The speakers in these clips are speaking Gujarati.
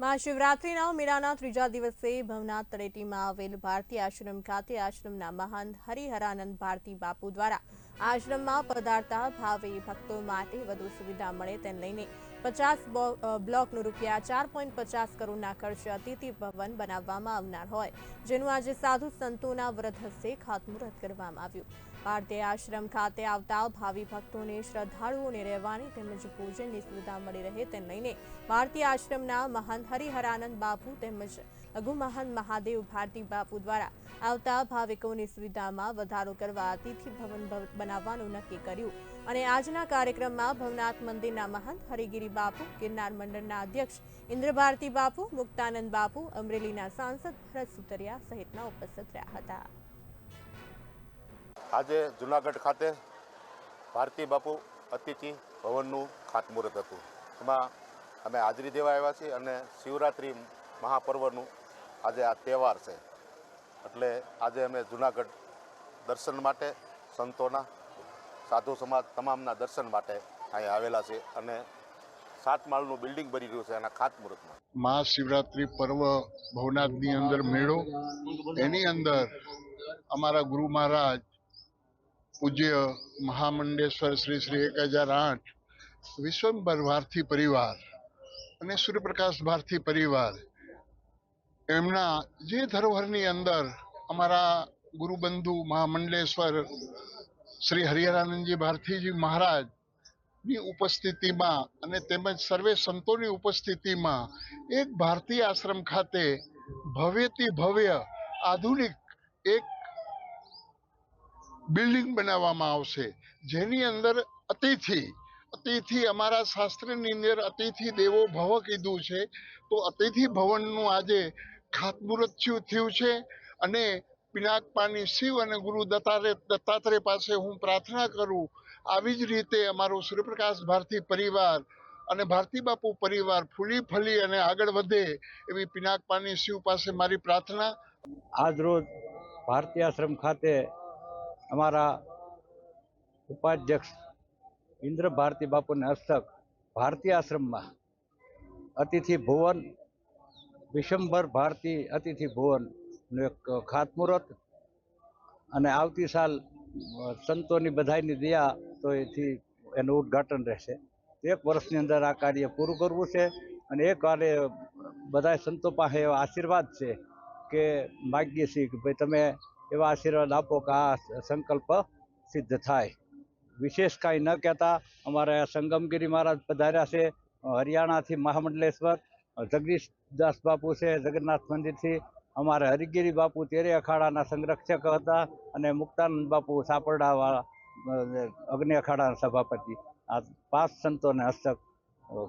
મહાશિવરાત્રિના મેળાના ત્રીજા દિવસે ભવનાથ તળેટીમાં આવેલ ભારતી આશ્રમ ખાતે આશ્રમના મહાન હરિહરાનંદ ભારતી બાપુ દ્વારા આશ્રમમાં પધારતા ભાવે ભક્તો માટે વધુ સુવિધા મળે તેને લઈને પચાસ બ્લોકનું રૂપિયા ચાર પોઈન્ટ પચાસ કરોડના ખર્ચે અતિથિ ભવન બનાવવામાં આવનાર હોય, જેનું આજે સાધુ સંતોના વ્રત હસ્તે ખાતમુહૂર્ત કરવામાં આવ્યું. ભારતીય આશ્રમ ખાતે આવતા ભાવિ ભક્તોને શ્રદ્ધાળુઓને રહેવાની તેમજ ભોજનની સુવિધા મળી રહે તેમ લઈને ભારતીય આશ્રમના મહાન હરિહરાનંદ બાપુ તેમજ લઘુ મહાન મહાદેવ ભારતી બાપુ દ્વારા આવતા ભાવિકોની સુવિધામાં વધારો કરવા અતિથિ ભવન ભવ- બનાવવાનું નક્કી કર્યું. અને આજના કાર્યક્રમમાં ભવનાથ મંદિરના મહંત હરિગીરી બાપુ, ગિરનાર મંડળના અધ્યક્ષ ઇન્દ્રભારતી બાપુ, મુક્તાનંદ બાપુ, અમરેલીના સાંસદ ભરત સુતરિયા સહિતના ઉપસ્થિત રહ્યા હતા. આજે જુનાગઢ ખાતે ભારતી બાપુ અતિથિ ભવનનું ખાતમુહૂર્ત હતું. એમાં અમે હાજરી દેવા આવ્યા છીએ અને શિવરાત્રિ મહાપર્વનું આજે આ તહેવાર છે. એટલે આજે અમે જુનાગઢ દર્શન માટે સંતોના, સાધુ સમાજ તમામના દર્શન માટે અહીં આવેલા છે અને સાત માળનું બિલ્ડિંગ બની રહ્યું છે એના ખાતમુહૂર્તમાં. મહાશિવરાત્રિ પર્વ ભવનાથની અંદર મેળો. એની અંદર અમારા ગુરુ મહારાજ પૂજ્ય મહામંડેશ્વર શ્રી શ્રી એક હજાર આઠ વિશ્વંભર ભારતી પરિવાર અને સૂર્યપ્રકાશ ભારતી પરિવાર, એમના જે ધરોહરની અંદર અમારા ગુરુબંધુ મહામંડલેશ્વર શ્રી હરિહરાનંદજી ભારતીજી મહારાજની ઉપસ્થિતિમાં અને તેમજ સર્વે સંતોની ઉપસ્થિતિમાં એક ભારતીય આશ્રમ ખાતે ભવ્યથી ભવ્ય આધુનિક એક બિલ્ડિંગ બનાવવામાં આવશે. જેની અંદર અતિથિ અતિથિ અમારા શાસ્ત્રની અંદર અતિથિ દેવો ભવ કીધું છે. તો અતિથિ ભવનનું આજે ખાતમુહૂર્ત થયું છે અને પિનાકપાની શિવ અને ગુરુ દત્તારે દત્તાત્રેય પાસે હું પ્રાર્થના કરું. આવી જ રીતે અમારું સૂર્યપ્રકાશ ભારતી પરિવાર અને ભારતી બાપુ પરિવાર ફૂલી ફલી અને આગળ વધે એવી પિનાકપાની શિવ પાસે મારી પ્રાર્થના. આજ રોજ ભારતીય આશ્રમ ખાતે અમારા ઉપાધ્યક્ષ ઇન્દ્ર ભારતી બાપુને હસ્તક ભારતીય આશ્રમમાં અતિથિ ભુવન, વિશંભર ભારતી અતિથિ ભુવનનું એક ખાતમુહૂર્ત અને આવતી સાલ સંતોની બધાની દયા તો એથી એનું ઉદ્ઘાટન રહેશે. એક વર્ષની અંદર આ કાર્ય પૂરું કરવું છે અને એ કાર્ય બધા સંતો પાસે એવા આશીર્વાદ છે કે માગીએ છીએ કે ભાઈ તમે એવા આશીર્વાદ આપો કે આ સંકલ્પ સિદ્ધ થાય. વિશેષ કાંઈ ન કહેતા, અમારે સંગમગીરી મહારાજ પધાર્યા છે. હરિયાણાથી મહામંડલેશ્વર, જગદીશદાસ બાપુ છે, જગન્નાથ મંદિરથી. અમારે હરિગીરી બાપુ તેરે અખાડાના સંરક્ષક હતા અને મુક્તાનંદ બાપુ સાપરડાવાળા અગ્નિ અખાડાના સભાપતિ. આ પાંચ સંતોને હસ્તક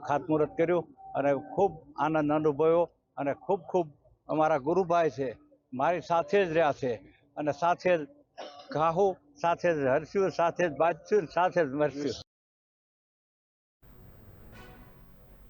ખાતમુહૂર્ત કર્યું અને ખૂબ આનંદ અનુભવ્યો અને ખૂબ ખૂબ અમારા ગુરુભાઈ છે, મારી સાથે જ રહ્યા છે. અને સાથે જ ઘાહો સાથે જ હરસ્યું સાથે જ બાજશું સાથે જ મરસ્યું.